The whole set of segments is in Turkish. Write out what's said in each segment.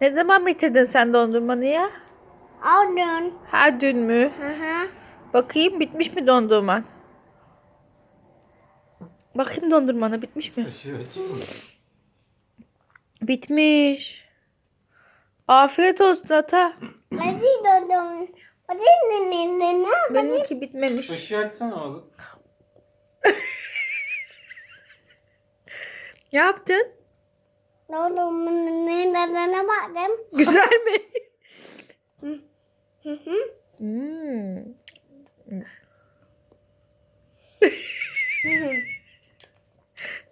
Ne zaman bitirdin sen dondurmanı ya? Aldın. Ha dün mü? Hı hı. Bakayım bitmiş mi dondurman? Bakayım dondurmana bitmiş mi? Mı? Bitmiş. Afiyet olsun ata. Hadi dondurma. Hadi ne ne ne ne? Benimki bitmemiş. Işığı açsana oğlum. Ne yaptın? Ne tadına baktım. Güzel mi? Hı hı. Hmm.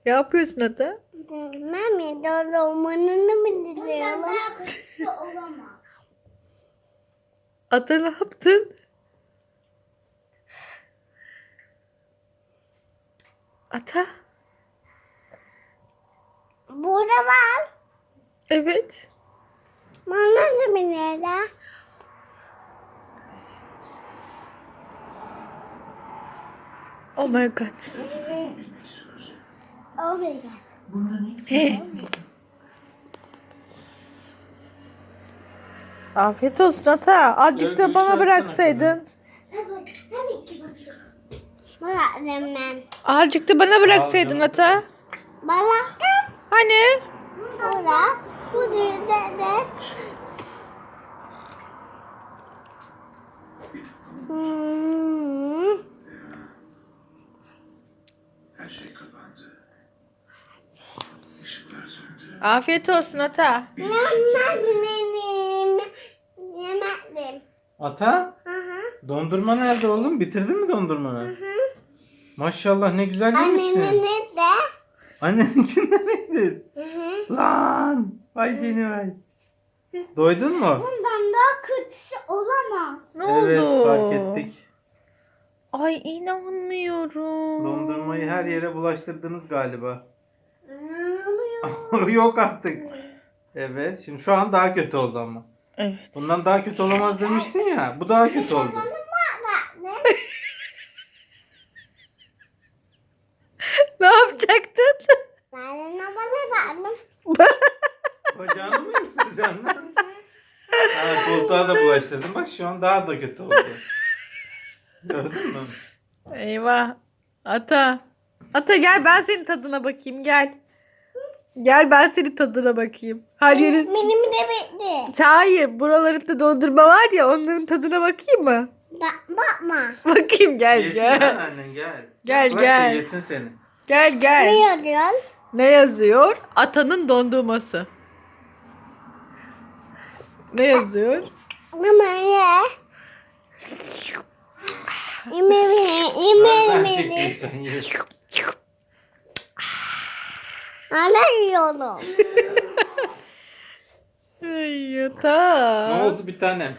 Ne yapıyorsun ata? Mami dondurmanı mı diziyorum? daha kötüsü olamaz. Ata ne yaptın? Ata? Burada var. Evet. Bana da bir nere? Oh my god. Oh my god. Evet. Afiyet olsun ata. Azıcık da bana bıraksaydın. Tabii, tabii ki Bıraktım ben. Azıcık da bana bıraksaydın ata. Hani? Burada. Bu düğünde de. Hmm. Her şey kapandı. Işıklar söndü. Afiyet olsun ata. Yemedim. Yemedim. Ata? Hı hı. Dondurma nerede oğlum? Bitirdin mi dondurmanı? Maşallah ne güzel Annemin yemişsin. ne de? Anneninkinden neydin? Hı hı. Lan! Vay seni vay. Doydun mu? Bundan daha kötüsü olamaz. Ne evet oldu? fark ettik. Ay inanmıyorum. Dondurmayı her yere bulaştırdınız galiba. Yok artık. Evet şimdi şu an daha kötü oldu ama. Evet. Bundan daha kötü olamaz demiştin ya. Bu daha kötü oldu. Ne? ne yapacaktın? Ben de bana verdim. Isıracaksın lan? Ha, koltuğa da bulaştırdın. Bak şu an daha da kötü oldu. Gördün mü? Eyvah. Ata. Ata gel ben senin tadına bakayım gel. Gel ben senin tadına bakayım. Her yerin... Benim de bitti. Hayır buralarında dondurma var ya onların tadına bakayım mı? Da, bakma. Bakayım gel Yesin lan gel. annen gel. Gel, Bırak da gel. yesin seni. Gel Ne gel. yazıyor? Ne yazıyor? Atanın dondurması. Ne yazıyor? Ama ye. İmemi, Ben imemi. çekeyim sen ye. Hala yiyorum. Ay ata. Ne oldu bir tanem?